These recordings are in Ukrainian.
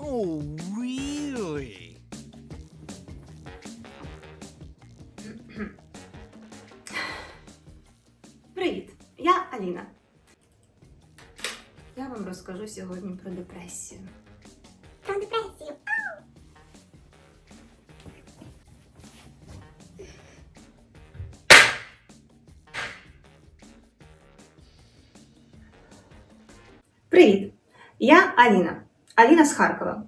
Oh, really? Привіт! Я Аліна. Я вам розкажу сьогодні про депресію. Про депресію. Привіт! Я Аліна. Аліна з Харкова.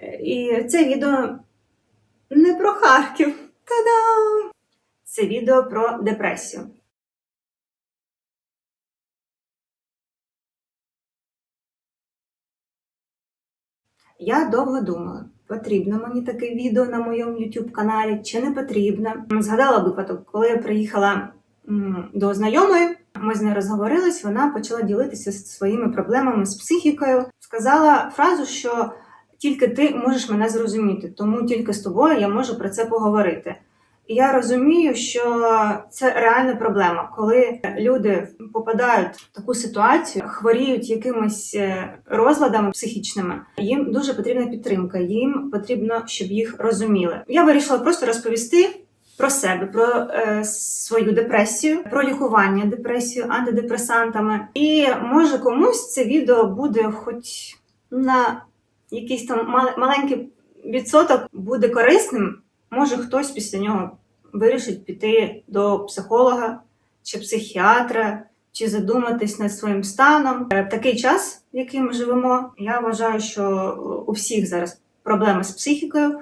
Е, І це відео не про Харків. Та-дам! Це відео про депресію. Я довго думала, потрібно мені таке відео на моєму YouTube каналі чи не потрібно. Згадала випадок, коли я приїхала до знайомої, ми з нею розговорились, вона почала ділитися своїми проблемами з психікою. Сказала фразу, що тільки ти можеш мене зрозуміти, тому тільки з тобою я можу про це поговорити. І я розумію, що це реальна проблема, коли люди попадають в таку ситуацію, хворіють якимись е, розладами психічними. Їм дуже потрібна підтримка. Їм потрібно, щоб їх розуміли. Я вирішила просто розповісти про себе, про е, свою депресію, про лікування депресію антидепресантами. І може комусь це відео буде, хоч на якийсь там маленький відсоток буде корисним. Може хтось після нього вирішить піти до психолога чи психіатра, чи задуматись над своїм станом. Е, В такий час, в який ми живемо, я вважаю, що у всіх зараз проблеми з психікою,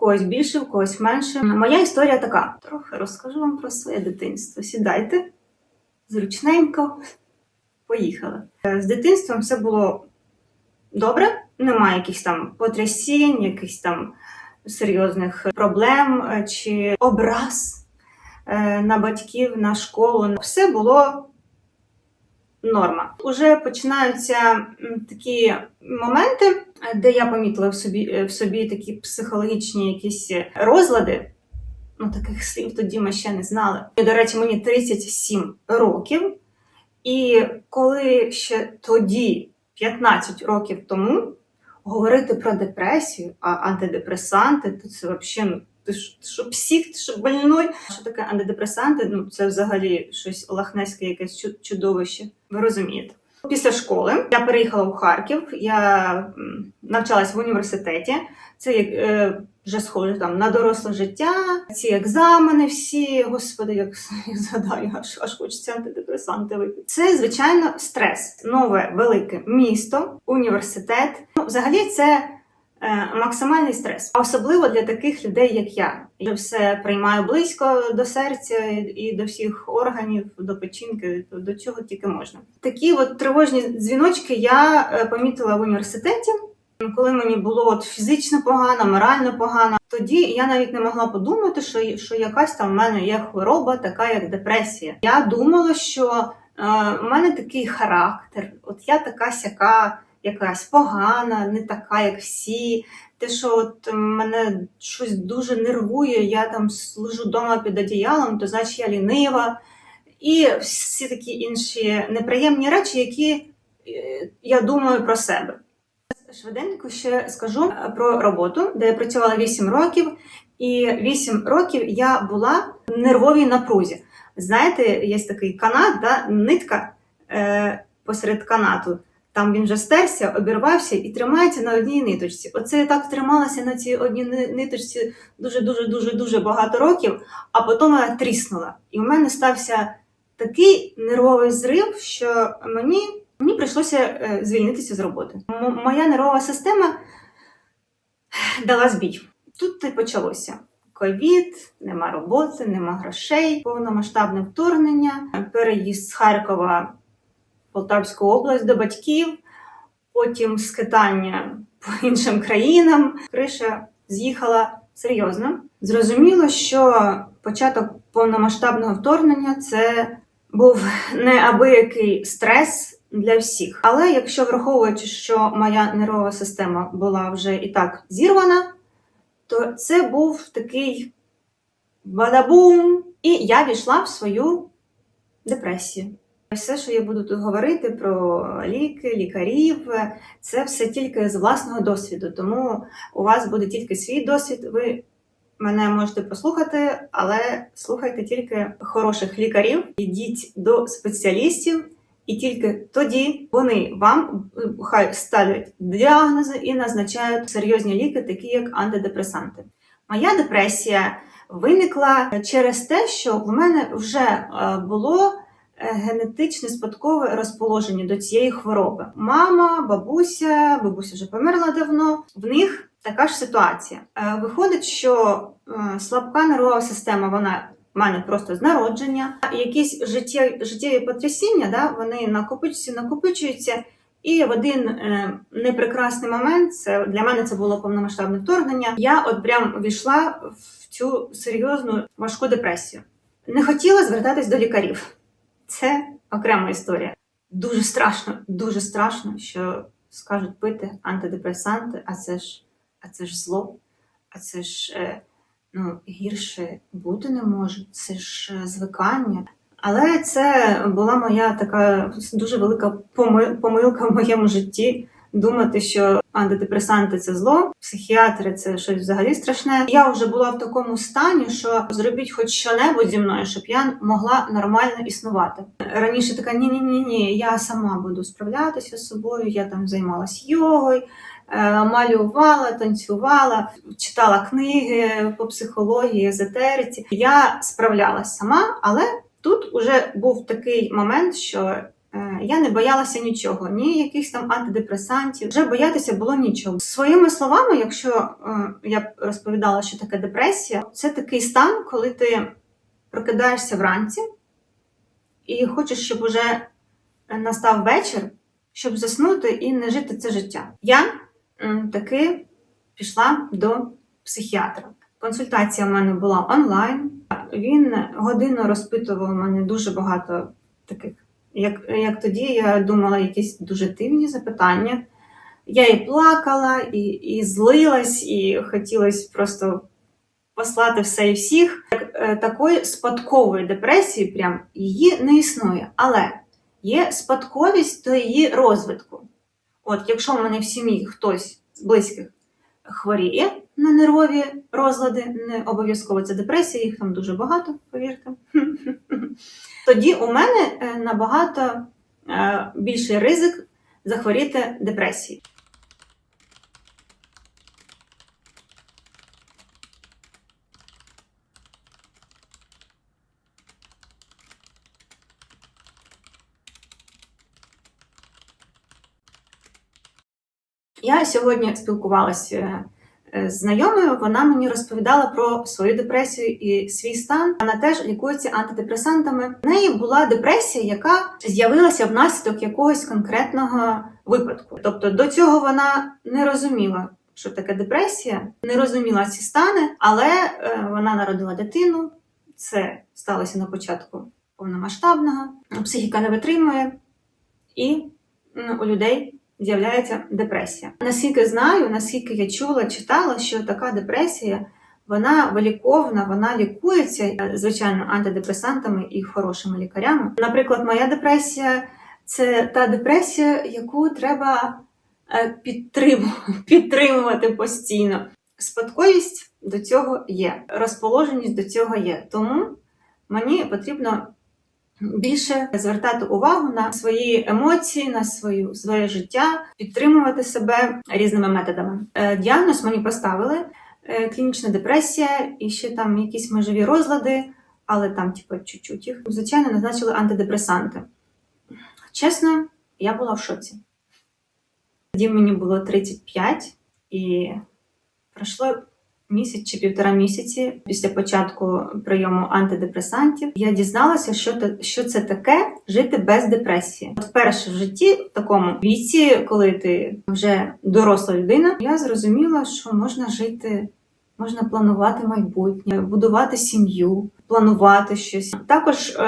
когось більше, в когось менше. Моя історія така: трохи розкажу вам про своє дитинство. Сідайте зручненько, поїхали. Е, З дитинством все було добре, немає якихось там потрясінь, якихось там серйозних проблем е, чи образ е, на батьків, на школу. Все було норма. Уже починаються такі моменти, де я помітила в собі, е, в собі такі психологічні якісь розлади. Ну, таких слів тоді ми ще не знали. І, до речі, мені 37 років. І коли ще тоді, 15 років тому, говорити про депресію, а антидепресанти, то це взагалі, ти що, ти що псих, ти що больной? Що таке антидепресанти? Ну, це взагалі щось лахнеське, якесь чу- чудовище. Ви розумієте. Після школи я переїхала у Харків, я навчалась в університеті. Це е, вже схоже там на доросле життя, ці екзамени всі, господи, як, як згадаю, аж, аж хочеться антидепресанти випити. Це, звичайно, стрес. Нове велике місто, університет. Ну, взагалі, це максимальний стрес, особливо для таких людей, як я. Я все приймаю близько до серця і, до всіх органів, до печінки, до, до чого тільки можна. Такі от тривожні дзвіночки я е, помітила в університеті. Коли мені було от фізично погано, морально погано, тоді я навіть не могла подумати, що, що якась там в мене є хвороба, така як депресія. Я думала, що е, в мене такий характер, от я така сяка, якась погана, не така, як всі. Те, що от мене щось дуже нервує, я там служу вдома під одіялом, то значить я лінива. І всі такі інші неприємні речі, які е, я думаю про себе. Швиденько ще скажу е, про роботу, де я працювала 8 років, і 8 років я була в нервовій напрузі. Знаєте, є такий канат, да, нитка е, посеред канату. Там він вже стерся, обірвався і тримається на одній ниточці. Оце я так трималася на цій одній ниточці дуже дуже багато років, а потім вона тріснула. І в мене стався такий нервовий зрив, що мені Мені прийшлося е, звільнитися з роботи. М- моя нервова система дала збій. Тут і почалося. Ковід, нема роботи, нема грошей, повномасштабне вторгнення, переїзд з Харкова Полтавську область до батьків, потім скитання по іншим країнам. Криша з'їхала серйозно. Зрозуміло, що початок повномасштабного вторгнення це був неабиякий стрес для всіх. Але якщо враховуючи, що моя нервова система була вже і так зірвана, то це був такий бадабум, і я війшла в свою депресію. Все, що я буду тут говорити про ліки, лікарів, це все тільки з власного досвіду. Тому у вас буде тільки свій досвід. Ви мене можете послухати, але слухайте тільки хороших лікарів, ідіть до спеціалістів, і тільки тоді вони вам хай ставлять діагнози і назначають серйозні ліки, такі як антидепресанти. Моя депресія виникла через те, що в мене вже е, було генетичне спадкове розположення до цієї хвороби. Мама, бабуся, бабуся вже померла давно. В них така ж ситуація. Е, Виходить, що е, слабка нервова система, вона в мене просто з народження. Якісь життєві, життєві потрясіння, да, вони накопичуються, накопичуються. І в один е, непрекрасний момент, це для мене це було повномасштабне вторгнення. Я от прям війшла в цю серйозну важку депресію. Не хотіла звертатись до лікарів. Це окрема історія. Дуже страшно, дуже страшно, що скажуть пити антидепресанти, а це ж, а це ж зло, а це ж е, ну, гірше бути не може, це ж е, звикання. Але це була моя така дуже велика помилка в моєму житті. Думати, що антидепресанти це зло, психіатри це щось взагалі страшне. Я вже була в такому стані, що зробіть хоч що-небудь зі мною, щоб я могла нормально існувати. Раніше така ні, ні, ні, ні, я сама буду справлятися з собою. Я там займалась йогою, е, малювала, танцювала, читала книги по психології, езотериці. Я справлялась сама, але тут уже був такий момент, що я не боялася нічого, ні якихось там антидепресантів. Вже боятися було нічого. Своїми словами, якщо е, я розповідала, що таке депресія, це такий стан, коли ти прокидаєшся вранці і хочеш, щоб уже настав вечір, щоб заснути і не жити це життя. Я таки пішла до психіатра. Консультація в мене була онлайн. Він годину розпитував мене дуже багато таких. Як, як тоді я думала, якісь дуже дивні запитання. Я і плакала, і, і злилась, і хотілося просто послати все і всіх. Так, е, Такої спадкової депресії прям її не існує. Але є спадковість до її розвитку. От якщо в мене в сім'ї хтось з близьких хворіє на нервові розлади, не обов'язково це депресія, їх там дуже багато, повірте. Тоді у мене е, набагато е, більший ризик захворіти депресією. Я сьогодні спілкувалася е, знайомою, вона мені розповідала про свою депресію і свій стан. Вона теж лікується антидепресантами. В неї була депресія, яка з'явилася внаслідок якогось конкретного випадку. Тобто до цього вона не розуміла, що таке депресія, не розуміла ці стани, але е, вона народила дитину. Це сталося на початку повномасштабного. Психіка не витримує, і м, у людей з'являється депресія. Наскільки знаю, наскільки я чула, читала, що така депресія вона виліковна, вона лікується, е, звичайно, антидепресантами і хорошими лікарями. Наприклад, моя депресія це та депресія, яку треба е, підтримувати, підтримувати постійно. Спадковість до цього є, розположеність до цього є. Тому мені потрібно більше звертати увагу на свої емоції, на свою своє життя, підтримувати себе різними методами. Е, Діагноз мені поставили е, клінічна депресія і ще там якісь межові розлади, але там, типу, чуть-чуть їх. Звичайно, назначили антидепресанти. Чесно, я була в шоці. Тоді мені було 35, і пройшло місяць чи півтора місяці після початку прийому антидепресантів. Я дізналася, що, те- що це таке жити без депресії. От вперше в житті, в такому віці, коли ти вже доросла людина, я зрозуміла, що можна жити. Можна планувати майбутнє, будувати сім'ю, планувати щось. Також е,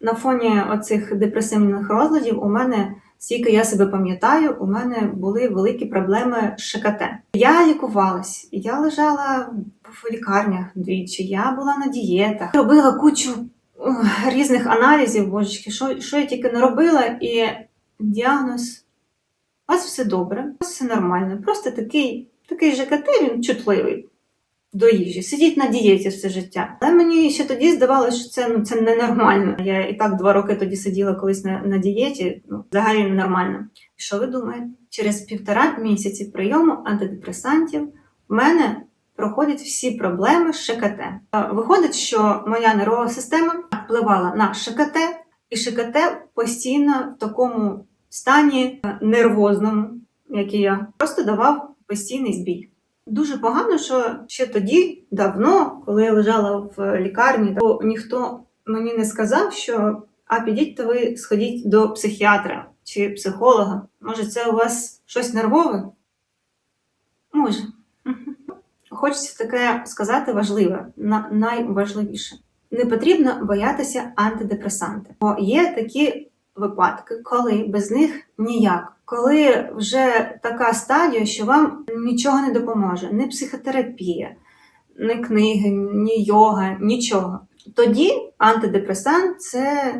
на фоні оцих депресивних розладів у мене Скільки я себе пам'ятаю, у мене були великі проблеми з ШКТ. Я лікувалась, я лежала в лікарнях двічі, я була на дієтах, робила кучу різних аналізів, божечки, що, що я тільки не робила, і діагноз. У вас все добре, у вас все нормально. Просто такий, такий ЖКТ, він чутливий до їжі. Сидіть на дієті все життя. Але мені ще тоді здавалося, що це, ну, це ненормально. Я і так два роки тоді сиділа колись на, на дієті, ну, взагалі ненормально. І що ви думаєте? Через півтора місяці прийому антидепресантів в мене проходять всі проблеми з ШКТ. Виходить, що моя нервова система впливала на ШКТ, і ШКТ постійно в такому стані е, нервозному, який я просто давав постійний збій. Дуже погано, що ще тоді, давно, коли я лежала в лікарні, то ніхто мені не сказав, що а підіть то ви сходіть до психіатра чи психолога. Може, це у вас щось нервове? Може. Хочеться таке сказати важливе, на- найважливіше. Не потрібно боятися антидепресанти, бо є такі випадки, коли без них ніяк. Коли вже така стадія, що вам нічого не допоможе, ні психотерапія, ні книги, ні йога, нічого. Тоді антидепресант це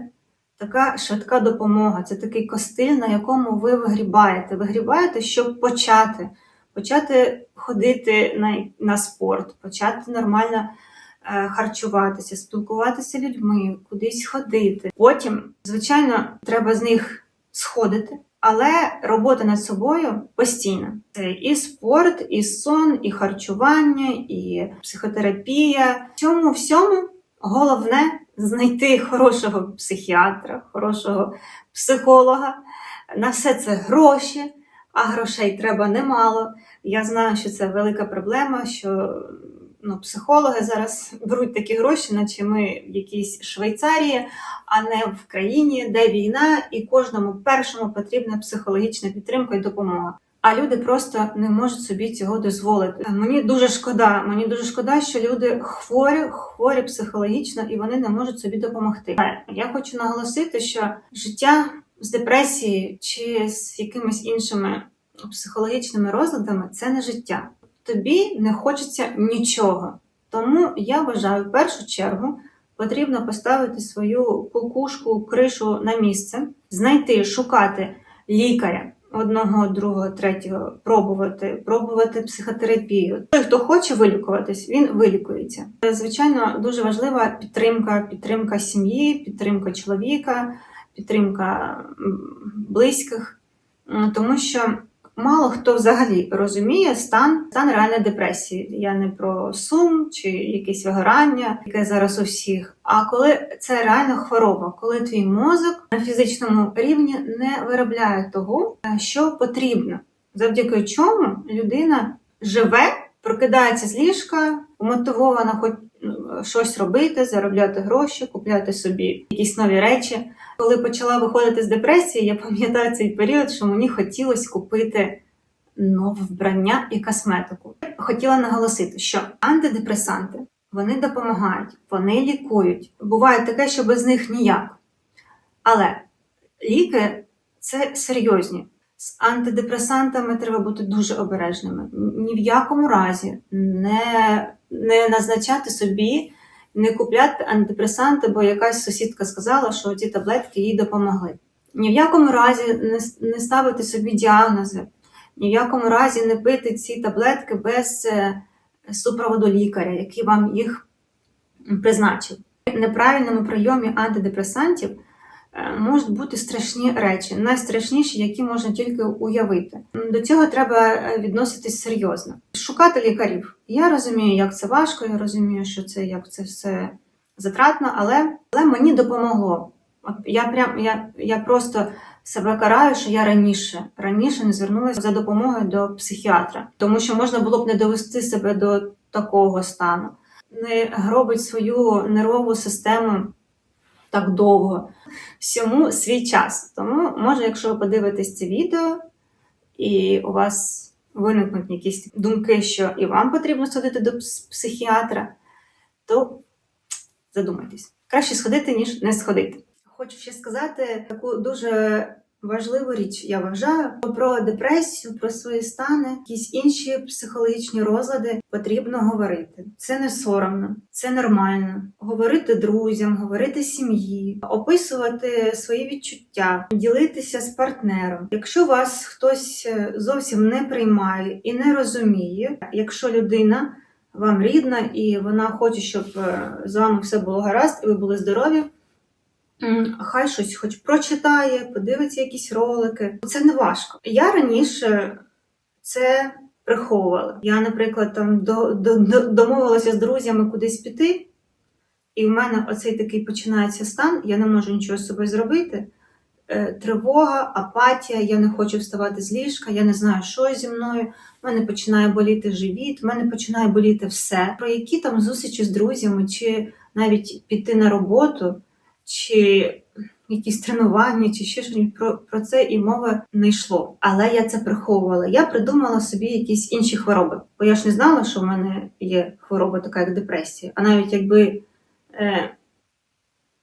така швидка допомога, це такий костиль, на якому ви вигрібаєте. Вигрібаєте, щоб почати. Почати ходити на, на спорт, почати нормально е, харчуватися, спілкуватися людьми, кудись ходити. Потім, звичайно, треба з них сходити, але робота над собою постійна. Це і спорт, і сон, і харчування, і психотерапія. В цьому всьому головне знайти хорошого психіатра, хорошого психолога. На все це гроші, а грошей треба немало. Я знаю, що це велика проблема, що ну, психологи зараз беруть такі гроші, наче ми в якійсь Швейцарії, а не в країні, де війна, і кожному першому потрібна психологічна підтримка і допомога. А люди просто не можуть собі цього дозволити. Мені дуже шкода. Мені дуже шкода, що люди хворі, хворі психологічно, і вони не можуть собі допомогти. Але я хочу наголосити, що життя з депресією чи з якимись іншими психологічними розладами це не життя. Тобі не хочеться нічого. Тому я вважаю, в першу чергу потрібно поставити свою кукушку, кришу на місце, знайти, шукати лікаря одного, другого, третього, пробувати, пробувати психотерапію. Той, хто хоче вилікуватись, він вилікується. Звичайно, дуже важлива підтримка, підтримка сім'ї, підтримка чоловіка, підтримка близьких, тому що мало хто взагалі розуміє стан, стан реальної депресії. Я не про сум чи якесь вигорання, яке зараз у всіх. А коли це реально хвороба, коли твій мозок на фізичному рівні не виробляє того, е, що потрібно, завдяки чому людина живе, прокидається з ліжка, мотивована хоч щось робити, заробляти гроші, купляти собі якісь нові речі. Коли почала виходити з депресії, я пам'ятаю цей період, що мені хотілося купити нове вбрання і косметику. Хотіла наголосити, що антидепресанти вони допомагають, вони лікують. Буває таке, що без них ніяк. Але ліки це серйозні. З антидепресантами треба бути дуже обережними. Ні в якому разі не, не назначати собі, не купляти антидепресанти, бо якась сусідка сказала, що ці таблетки їй допомогли. Ні в якому разі не, не ставити собі діагнози, ні в якому разі не пити ці таблетки без е, супроводу лікаря, який вам їх призначив. Неправильному прийомі антидепресантів можуть бути страшні речі, найстрашніші, які можна тільки уявити. До цього треба е, відноситись серйозно. Шукати лікарів. Я розумію, як це важко, я розумію, що це як це все затратно, але, але мені допомогло. От я прям я, я просто себе караю, що я раніше раніше не звернулася за допомогою до психіатра, тому що можна було б не довести себе до такого стану, не гробить свою нервову систему так довго. Всьому свій час. Тому, може, якщо ви подивитесь це відео, і у вас виникнуть якісь думки, що і вам потрібно сходити до психіатра, то задумайтесь. Краще сходити, ніж не сходити. Хочу ще сказати таку дуже важливу річ, я вважаю, про депресію, про свої стани, якісь інші психологічні розлади потрібно говорити. Це не соромно, це нормально. Говорити друзям, говорити сім'ї, описувати свої відчуття, ділитися з партнером. Якщо вас хтось е, зовсім не приймає і не розуміє, якщо людина вам рідна і вона хоче, щоб е, з вами все було гаразд, і ви були здорові. Хай щось хоч прочитає, подивиться якісь ролики. Це не важко. Я раніше це приховувала. Я, наприклад, там до, до, до- домовилася з друзями кудись піти, і в мене оцей такий починається стан, я не можу нічого з собою зробити. Е, Тривога, апатія, я не хочу вставати з ліжка, я не знаю, що зі мною. У мене починає боліти живіт, в мене починає боліти все. Про які там зустрічі з друзями, чи навіть піти на роботу, чи якісь тренування, чи ще щось про, про це і мови не йшло. Але я це приховувала. Я придумала собі якісь інші хвороби. Бо я ж не знала, що в мене є хвороба така, як депресія. А навіть якби е,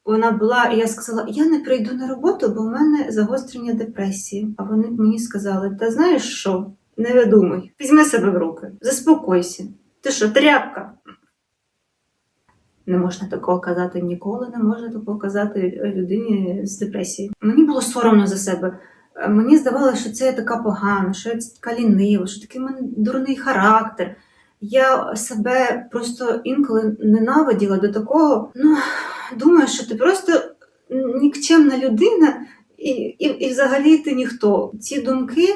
вона була, і я сказала, я не прийду на роботу, бо в мене загострення депресії. А вони мені сказали: та знаєш що? Не видумуй, візьми себе в руки, заспокойся. Ти що, тряпка? Не можна такого казати ніколи, не можна такого казати людині з депресією. Мені було соромно за себе. Е, Мені здавалося, що це я така погана, що я така лінива, що такий мене дурний характер. Я себе просто інколи ненавиділа до такого. Ну, думаю, що ти просто нікчемна людина, і, і, і взагалі ти ніхто. Ці думки,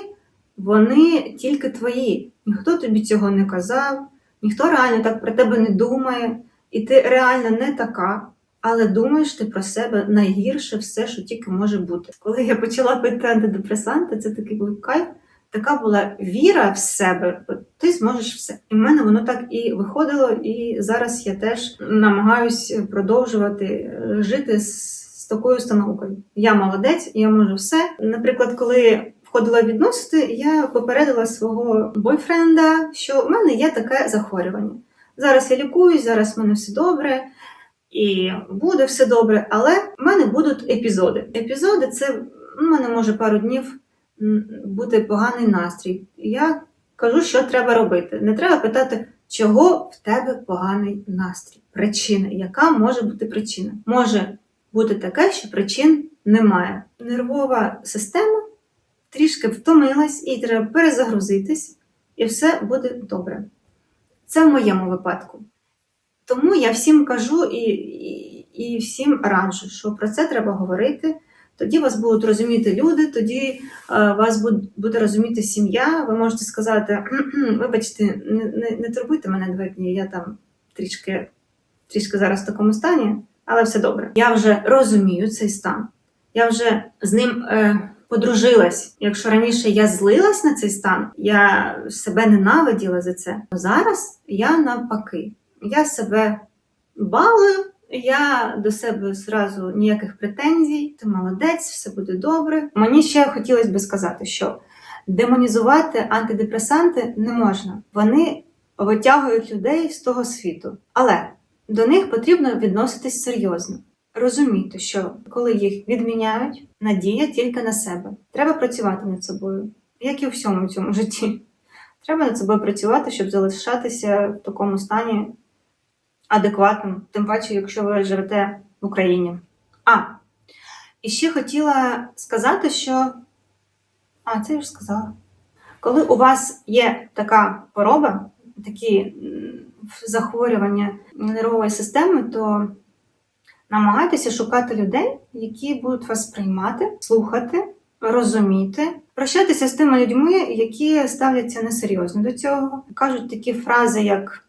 вони тільки твої. Ніхто тобі цього не казав, ніхто реально так про тебе не думає, і ти реально не така. Але думаєш ти про себе найгірше все, що тільки може бути. Коли я почала пити антидепресанти, це такий був кайф, така була віра в себе, ти зможеш все. І в мене воно так і виходило, і зараз я теж намагаюсь продовжувати е, жити з, такою установкою. Я молодець, я можу все. Наприклад, коли входила відносини, я попередила свого бойфренда, що в мене є таке захворювання. Зараз я лікуюсь, зараз в мене все добре. І буде все добре, але в мене будуть епізоди. Епізоди це в мене може пару днів бути поганий настрій. Я кажу, що треба робити. Не треба питати, чого в тебе поганий настрій. Причина, яка може бути причина? Може бути таке, що причин немає. Нервова система трішки втомилась, і треба перезагрузитись, і все буде добре. Це в моєму випадку. Тому я всім кажу і, і, і всім раджу, що про це треба говорити. Тоді вас будуть розуміти люди, тоді е, вас буде розуміти сім'я. Ви можете сказати: вибачте, не, не, не турбуйте мене два дні, я там трішки, трішки зараз в такому стані, але все добре. Я вже розумію цей стан. Я вже з ним е, подружилась. Якщо раніше я злилась на цей стан, я себе ненавиділа за це, то зараз я навпаки. Я себе балую, я до себе зразу ніяких претензій, ти молодець, все буде добре. Мені ще хотілося би сказати, що демонізувати антидепресанти не можна. Вони витягують людей з того світу. Але до них потрібно відноситись серйозно. Розуміти, що коли їх відміняють, надія тільки на себе. Треба працювати над собою, як і у всьому цьому житті. Треба над собою працювати, щоб залишатися в такому стані адекватним, тим паче, якщо ви живете в Україні. А, і ще хотіла сказати, що. А, це я вже сказала. Коли у вас є така хвороба, такі захворювання нервової системи, то намагайтеся шукати людей, які будуть вас приймати, слухати, розуміти, прощатися з тими людьми, які ставляться несерйозно до цього. Кажуть такі фрази, як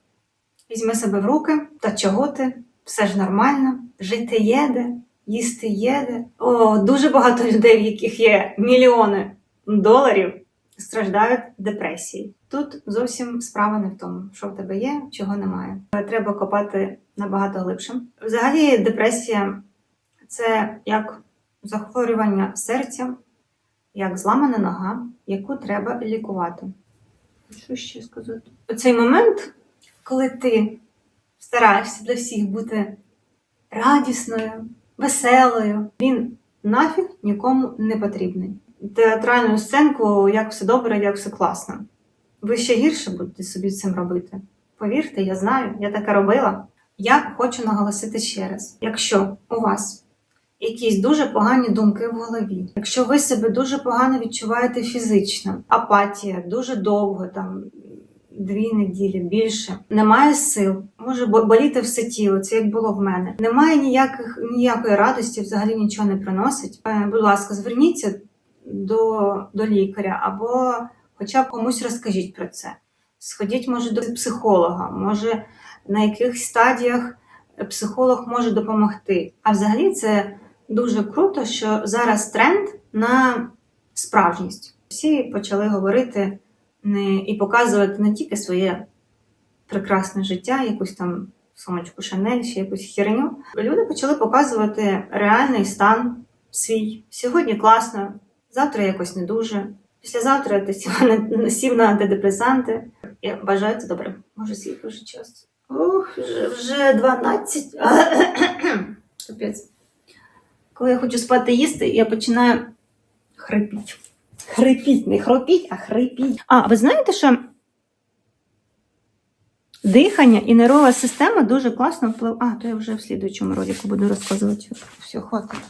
візьми себе в руки, та чого ти? Все ж нормально, жити єде, їсти єде. О, дуже багато людей, в яких є мільйони доларів, страждають депресією. Тут зовсім справа не в тому, що в тебе є, чого немає. Треба копати набагато глибше. Взагалі, депресія це як захворювання серця, як зламана нога, яку треба лікувати. Що ще сказати? Оцей момент, коли ти стараєшся для всіх бути радісною, веселою, він нафіг нікому не потрібний. Театральну сценку, як все добре, як все класно. Ви ще гірше будете собі цим робити. Повірте, я знаю, я таке робила. Я хочу наголосити ще раз: якщо у вас якісь дуже погані думки в голові, якщо ви себе дуже погано відчуваєте фізично, апатія дуже довго, там дві неділі більше, немає сил, може бо- боліти все тіло, це як було в мене. Немає ніяких ніякої радості, взагалі нічого не приносить. Е, Будь ласка, зверніться до, до лікаря або хоча б комусь розкажіть про це. Сходіть, може, до психолога, може на яких стадіях психолог може допомогти. А взагалі це дуже круто, що зараз тренд на справжність. Всі почали говорити не, і показувати не тільки своє прекрасне життя, якусь там сумочку Шанель, чи якусь херню. Люди почали показувати реальний стан свій. Сьогодні класно, завтра якось не дуже. Післязавтра ти сів на, сів на антидепресанти. Я бажаю це добре. Може, скільки вже час? Ох, вже, вже 12. Капець. Коли я хочу спати їсти, я починаю хрипіть. Хрипіть, не хропіть, а хрипіть. А ви знаєте, що дихання і нервова система дуже класно впливає. А, то я вже в слідуючому ролику буду розказувати. Все, хватить.